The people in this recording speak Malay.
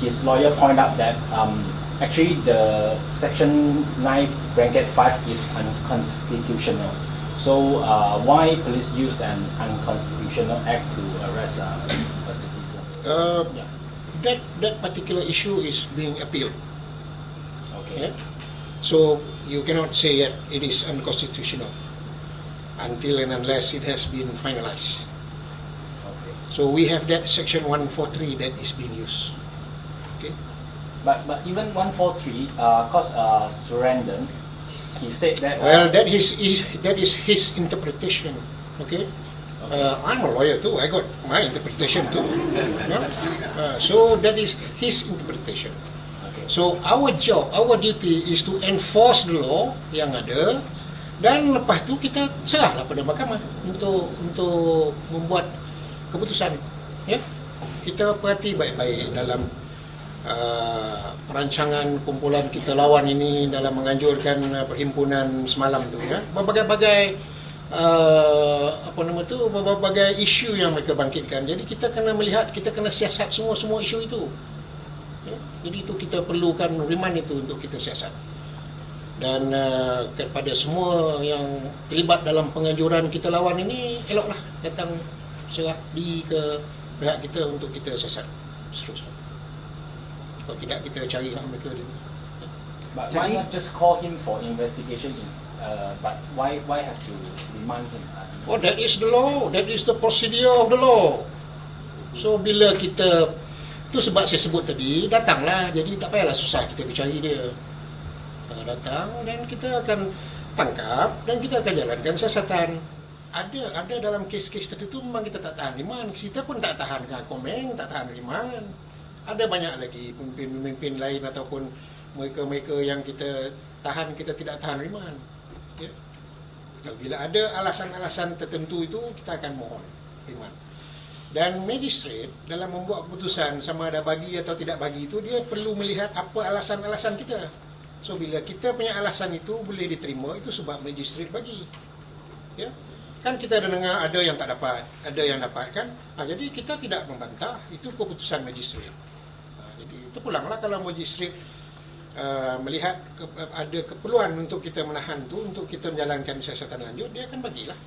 his lawyer point out that um, actually the section 9 bracket 5 is unconstitutional. So uh, why police use an unconstitutional act to arrest uh, a citizen? Uh, Yeah. that that particular issue is being appealed. Okay. Yeah? So you cannot say that it is unconstitutional until and unless it has been finalized. Okay. So we have that section 143 that is being used. Okay. But but even 143, uh, cause uh, Surendon, he said that. Well, that is, is that is his interpretation. Okay. Uh, I'm a lawyer too. I got my interpretation too. Yeah? Uh, so that is his interpretation. Okay. So our job, our DP is to enforce the law yang ada dan lepas tu kita serahlah pada mahkamah untuk untuk membuat keputusan. Ya. Kita perhati baik-baik dalam uh, perancangan kumpulan kita lawan ini dalam menganjurkan uh, perhimpunan semalam tu ya. Berbagai-bagai uh, apa nama tu berbagai isu yang mereka bangkitkan. Jadi kita kena melihat, kita kena siasat semua-semua isu itu. Ya, jadi itu kita perlukan remand itu untuk kita siasat. Dan uh, kepada semua yang terlibat dalam penganjuran kita lawan ini, eloklah datang serah di ke pihak kita untuk kita siasat seterusnya. Kalau tidak kita carilah mereka dia. But why Jadi- not just call him for investigation? Is, uh, but why why have to remand him? Uh, Oh, that is the law. That is the procedure of the law. So bila kita itu sebab saya sebut tadi datanglah. Jadi tak payahlah susah kita pergi cari dia. Uh, datang dan kita akan tangkap dan kita akan jalankan siasatan. Ada ada dalam kes-kes tertentu memang kita tak tahan riman. Kita pun tak tahan komeng, tak tahan riman. Ada banyak lagi pemimpin-pemimpin lain ataupun mereka-mereka yang kita tahan kita tidak tahan riman. Ya. Bila ada alasan-alasan tertentu itu kita akan mohon riman. Dan magistrate dalam membuat keputusan sama ada bagi atau tidak bagi itu dia perlu melihat apa alasan-alasan kita. So bila kita punya alasan itu boleh diterima itu sebab magistrate bagi. Ya. Kan kita ada dengar ada yang tak dapat, ada yang dapat kan. Ha, jadi kita tidak membantah itu keputusan magistrate. Jadi terpulanglah kalau magistrate uh, melihat ke, ada keperluan untuk kita menahan tu untuk kita menjalankan siasatan lanjut dia akan bagilah.